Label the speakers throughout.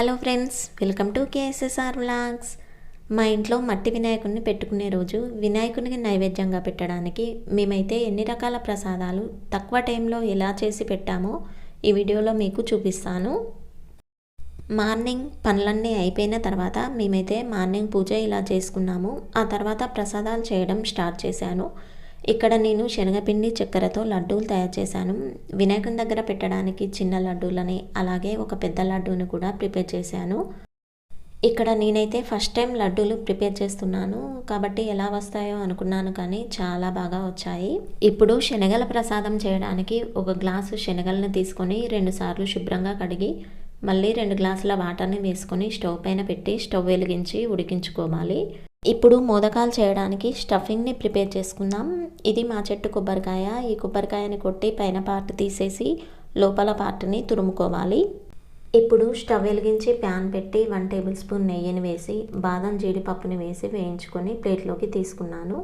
Speaker 1: Hello friends welcome to KSSR vlogs. మా ఇంట్లో మట్టి వినాయకుడిని పెట్టుకునే రోజు వినాయకునికి నైవేద్యంగా పెట్టడానికి మేమైతే ఎన్ని రకాల ప్రసాదాలు తక్కువ టైంలో ఎలా చేసి పెట్టామో ఈ వీడియోలో మీకు చూపిస్తాను. మార్నింగ్ పనులన్నీ అయిపోయిన తర్వాత మేమైతే మార్నింగ్ పూజ ఇలా చేసుకున్నాము. ఆ తర్వాత ప్రసాదాలు చేయడం స్టార్ట్ చేశాను. ఇక్కడ నేను శనగపిండి చక్కెరతో లడ్డూలు తయారు చేశాను. వినాయకుని దగ్గర పెట్టడానికి చిన్న లడ్డూలని అలాగే ఒక పెద్ద లడ్డూని కూడా ప్రిపేర్ చేశాను. ఇక్కడ నేనైతే ఫస్ట్ టైం లడ్డూలు ప్రిపేర్ చేస్తున్నాను. కాబట్టి ఎలా వస్తాయో అనుకున్నాను కానీ చాలా బాగా వచ్చాయి. ఇప్పుడు శనగల ప్రసాదం చేయడానికి ఒక గ్లాసు శనగలను తీసుకొని రెండుసార్లు శుభ్రంగా కడిగి మళ్ళీ రెండు గ్లాసుల వాటర్ని వేసుకొని స్టవ్ పైన పెట్టి స్టవ్ వెలిగించి ఉడికించుకోవాలి. ఇప్పుడు మోదకాలు చేయడానికి స్టఫింగ్ని ప్రిపేర్ చేసుకుందాం. ఇది మా చెట్టు కొబ్బరికాయ. ఈ కొబ్బరికాయని కొట్టి పైన పార్ట్ తీసేసి లోపల పార్ట్ని తురుముకోవాలి. ఇప్పుడు స్టవ్ వెలిగించి ప్యాన్ పెట్టి వన్ టేబుల్ స్పూన్ నెయ్యిని వేసి బాదం జీడిపప్పుని వేసి వేయించుకొని ప్లేట్లోకి తీసుకున్నాను.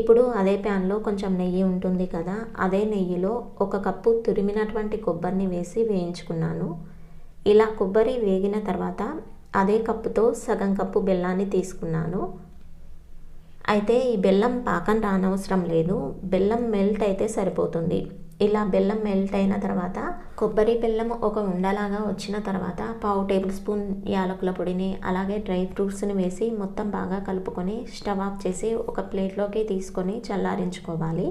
Speaker 1: ఇప్పుడు అదే ప్యాన్లో కొంచెం నెయ్యి ఉంటుంది కదా అదే నెయ్యిలో ఒక కప్పు తురిమినటువంటి కొబ్బరిని వేసి వేయించుకున్నాను. ఇలా కొబ్బరి వేగిన తర్వాత అదే కప్పుతో సగం కప్పు బెల్లాన్ని తీసుకున్నాను. అయితే ఈ బెల్లం పాకం రానవసరం లేదు. బెల్లం మెల్ట్ అయితే సరిపోతుంది. ఇలా బెల్లం మెల్ట్ అయిన తర్వాత కొబ్బరి బెల్లం ఒక ఉండలాగా వచ్చిన తర్వాత పావు టేబుల్ స్పూన్ యాలకుల పొడిని అలాగే డ్రై ఫ్రూట్స్ని వేసి మొత్తం బాగా కలుపుకొని స్టవ్ ఆఫ్ చేసి ఒక ప్లేట్లోకి తీసుకొని చల్లారించుకోవాలి.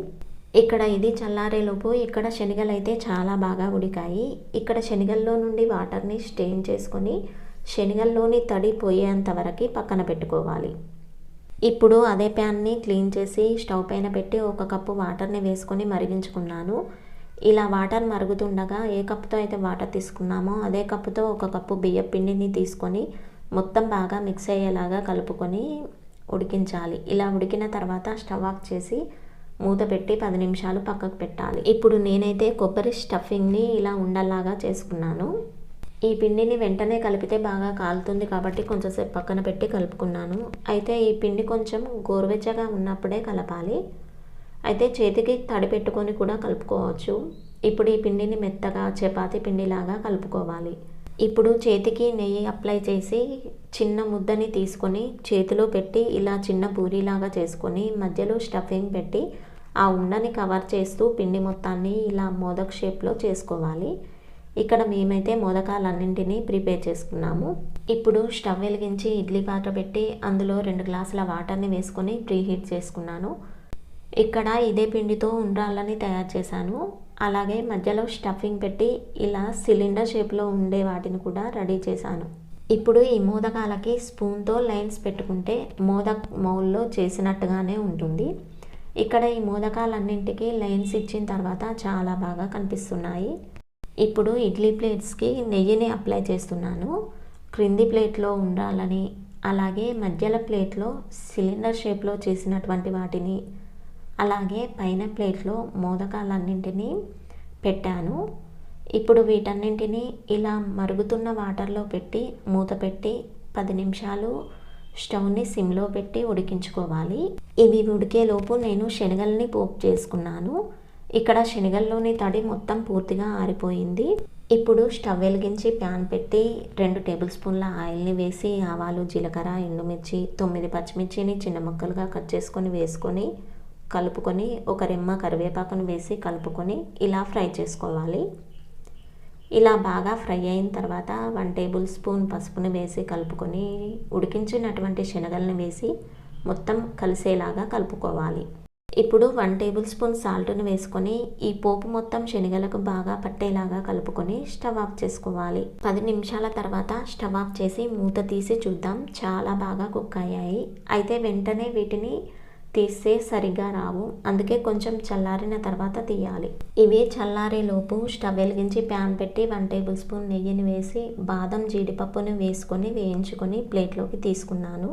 Speaker 1: ఇక్కడ ఇది చల్లారేలోపు ఇక్కడ శనగలు అయితే చాలా బాగా ఉడికాయి. ఇక్కడ శనగల్లో నుండి వాటర్ని స్టెయిన్ చేసుకొని శనగల్లోని తడి పోయేంత వరకు పక్కన పెట్టుకోవాలి. ఇప్పుడు అదే ప్యాన్ని క్లీన్ చేసి స్టవ్ పైన పెట్టి ఒక కప్పు వాటర్ని వేసుకొని మరిగించుకున్నాను. ఇలా వాటర్ మరుగుతుండగా ఏ కప్పుతో అయితే వాటర్ తీసుకున్నామో అదే కప్పుతో ఒక కప్పు బియ్య పిండిని తీసుకొని మొత్తం బాగా మిక్స్ అయ్యేలాగా కలుపుకొని ఉడికించాలి. ఇలా ఉడికిన తర్వాత స్టవ్ ఆఫ్ చేసి మూత పెట్టి పది నిమిషాలు పక్కకు పెట్టాలి. ఇప్పుడు నేనైతే కొబ్బరి స్టఫింగ్ని ఇలా ఉండలాగా చేసుకున్నాను. ఈ పిండిని వెంటనే కలిపితే బాగా కాలుతుంది కాబట్టి కొంచెంసేపు పక్కన పెట్టి కలుపుకున్నాను. అయితే ఈ పిండి కొంచెం గోరువెచ్చగా ఉన్నప్పుడే కలపాలి. అయితే చేతికి తడి పెట్టుకొని కూడా కలుపుకోవచ్చు. ఇప్పుడు ఈ పిండిని మెత్తగా చపాతి పిండిలాగా కలుపుకోవాలి. ఇప్పుడు చేతికి నెయ్యి అప్లై చేసి చిన్న ముద్దని తీసుకొని చేతిలో పెట్టి ఇలా చిన్న పూరీలాగా చేసుకొని మధ్యలో స్టఫింగ్ పెట్టి ఆ ఉండని కవర్ చేస్తూ పిండి మొత్తాన్ని ఇలా మోదక్ షేప్లో చేసుకోవాలి. ఇక్కడ మేమైతే మోదకాలన్నింటినీ ప్రిపేర్ చేసుకున్నాము. ఇప్పుడు స్టవ్ వెలిగించి ఇడ్లీ పాత్ర పెట్టి అందులో రెండు గ్లాసుల వాటర్ని వేసుకొని ప్రీ హీట్ చేసుకున్నాను. ఇక్కడ ఇదే పిండితో ఉండ్రాళ్ళని తయారు చేశాను. అలాగే మధ్యలో స్టఫింగ్ పెట్టి ఇలా సిలిండర్ షేప్లో ఉండే వాటిని కూడా రెడీ చేశాను. ఇప్పుడు ఈ మోదకాలకి స్పూన్తో లైన్స్ పెట్టుకుంటే మోదక్ మౌల్లో చేసినట్టుగానే ఉంటుంది. ఇక్కడ ఈ మోదకాలన్నింటికి లైన్స్ ఇచ్చిన తర్వాత చాలా బాగా కనిపిస్తున్నాయి. ఇప్పుడు ఇడ్లీ ప్లేట్స్కి నెయ్యిని అప్లై చేస్తున్నాను. క్రింది ప్లేట్లో ఉండాలని అలాగే మధ్యల ప్లేట్లో సిలిండర్ షేప్లో చేసినటువంటి వాటిని అలాగే పైన ప్లేట్లో మోదకాలన్నింటినీ పెట్టాను. ఇప్పుడు వీటన్నింటినీ ఇలా మరుగుతున్న వాటర్లో పెట్టి మూత పెట్టి పది నిమిషాలు స్టవ్ని సిమ్లో పెట్టి ఉడికించుకోవాలి. ఇవి ఉడికేలోపు నేను శనగల్ని పోపు చేసుకున్నాను. ఇక్కడ శనగల్లోని తడి మొత్తం పూర్తిగా ఆరిపోయింది. ఇప్పుడు స్టవ్ వెలిగించి ప్యాన్ పెట్టి రెండు టేబుల్ స్పూన్ల ఆయిల్ని వేసి ఆవాలు జీలకర్ర ఎండుమిర్చి తొమ్మిది పచ్చిమిర్చిని చిన్న ముక్కలుగా కట్ చేసుకొని వేసుకొని కలుపుకొని ఒక రెమ్మ కరివేపాకుని వేసి కలుపుకొని ఇలా ఫ్రై చేసుకోవాలి. ఇలా బాగా ఫ్రై అయిన తర్వాత వన్ టేబుల్ స్పూన్ పసుపుని వేసి కలుపుకొని ఉడికించినటువంటి శనగల్ని వేసి మొత్తం కలిసేలాగా కలుపుకోవాలి. ఇప్పుడు వన్ టేబుల్ స్పూన్ సాల్ట్ను వేసుకొని ఈ పోపు మొత్తం శనగలకు బాగా పట్టేలాగా కలుపుకొని స్టవ్ ఆఫ్ చేసుకోవాలి. పది నిమిషాల తర్వాత స్టవ్ ఆఫ్ చేసి మూత తీసి చూద్దాం. చాలా బాగా కుక్ అయ్యాయి. అయితే వెంటనే వీటిని తీస్తే సరిగ్గా రావు. అందుకే కొంచెం చల్లారిన తర్వాత తీయాలి. ఇవి చల్లారేలోపు స్టవ్ వెలిగించి ప్యాన్ పెట్టి వన్ టేబుల్ స్పూన్ నెయ్యిని వేసి బాదం జీడిపప్పును వేసుకొని వేయించుకొని ప్లేట్లోకి తీసుకున్నాను.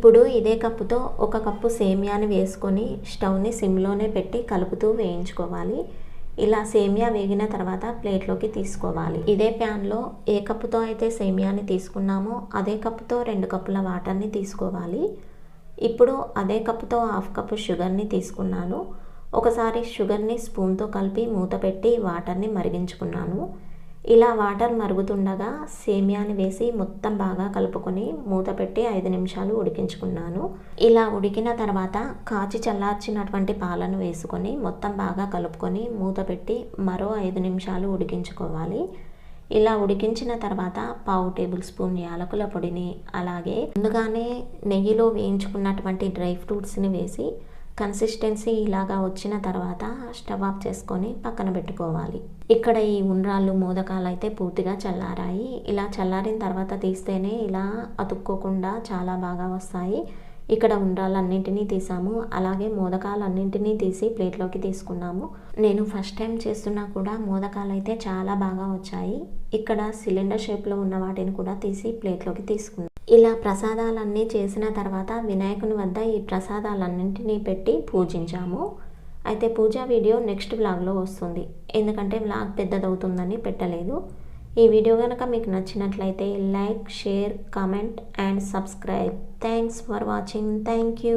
Speaker 1: ఇప్పుడు ఇదే కప్పుతో ఒక కప్పు సేమియాని వేసుకొని స్టవ్ని సిమ్లోనే పెట్టి కలుపుతూ వేయించుకోవాలి. ఇలా సేమియా వేగిన తర్వాత ప్లేట్లోకి తీసుకోవాలి. ఇదే ప్యాన్లో ఏ కప్పుతో అయితే సేమియాని తీసుకున్నామో అదే కప్పుతో రెండు కప్పుల వాటర్ని తీసుకోవాలి. ఇప్పుడు అదే కప్పుతో హాఫ్ కప్పు షుగర్ని తీసుకున్నాను. ఒకసారి షుగర్ని స్పూన్తో కలిపి మూత పెట్టి వాటర్ని మరిగించుకున్నాను. ఇలా వాటర్ మరుగుతుండగా సేమియాని వేసి మొత్తం బాగా కలుపుకొని మూత పెట్టి ఐదు నిమిషాలు ఉడికించుకున్నాను. ఇలా ఉడికిన తర్వాత కాచి చల్లార్చినటువంటి పాలను వేసుకొని మొత్తం బాగా కలుపుకొని మూత పెట్టి మరో ఐదు నిమిషాలు ఉడికించుకోవాలి. ఇలా ఉడికించిన తర్వాత పావు టేబుల్ స్పూన్ యాలకుల పొడిని అలాగే ముందుగానే నెయ్యిలో వేయించుకున్నటువంటి డ్రై ఫ్రూట్స్ని వేసి కన్సిస్టెన్సీ ఇలాగా వచ్చిన తర్వాత స్టవ్ ఆఫ్ చేసుకొని పక్కన పెట్టుకోవాలి. ఇక్కడ ఈ ఉండ్రాళ్ళు మోదకాలు అయితే పూర్తిగా చల్లారాయి. ఇలా చల్లారిన తర్వాత తీస్తేనే ఇలా అతుక్కోకుండా చాలా బాగా వస్తాయి. ఇక్కడ ఉండ్రాలన్నింటినీ తీసాము. అలాగే మోదకాలన్నింటినీ తీసి ప్లేట్లోకి తీసుకున్నాము. నేను ఫస్ట్ టైం చేస్తున్నా కూడా మోదకాలు అయితే చాలా బాగా వచ్చాయి. ఇక్కడ సిలిండర్ షేప్లో ఉన్న వాటిని కూడా తీసి ప్లేట్లోకి తీసుకున్నాను. ఇలా ప్రసాదాలన్నీ చేసిన తర్వాత వినాయకుని వద్ద ఈ ప్రసాదాలన్నింటినీ పెట్టి పూజించాము. అయితే పూజా వీడియో నెక్స్ట్ వ్లాగ్లో వస్తుంది. ఎందుకంటే వ్లాగ్ పెద్దదవుతుందని పెట్టలేదు. ఈ వీడియో కనుక మీకు నచ్చినట్లయితే like share comment and subscribe. Thanks for watching. Thank you.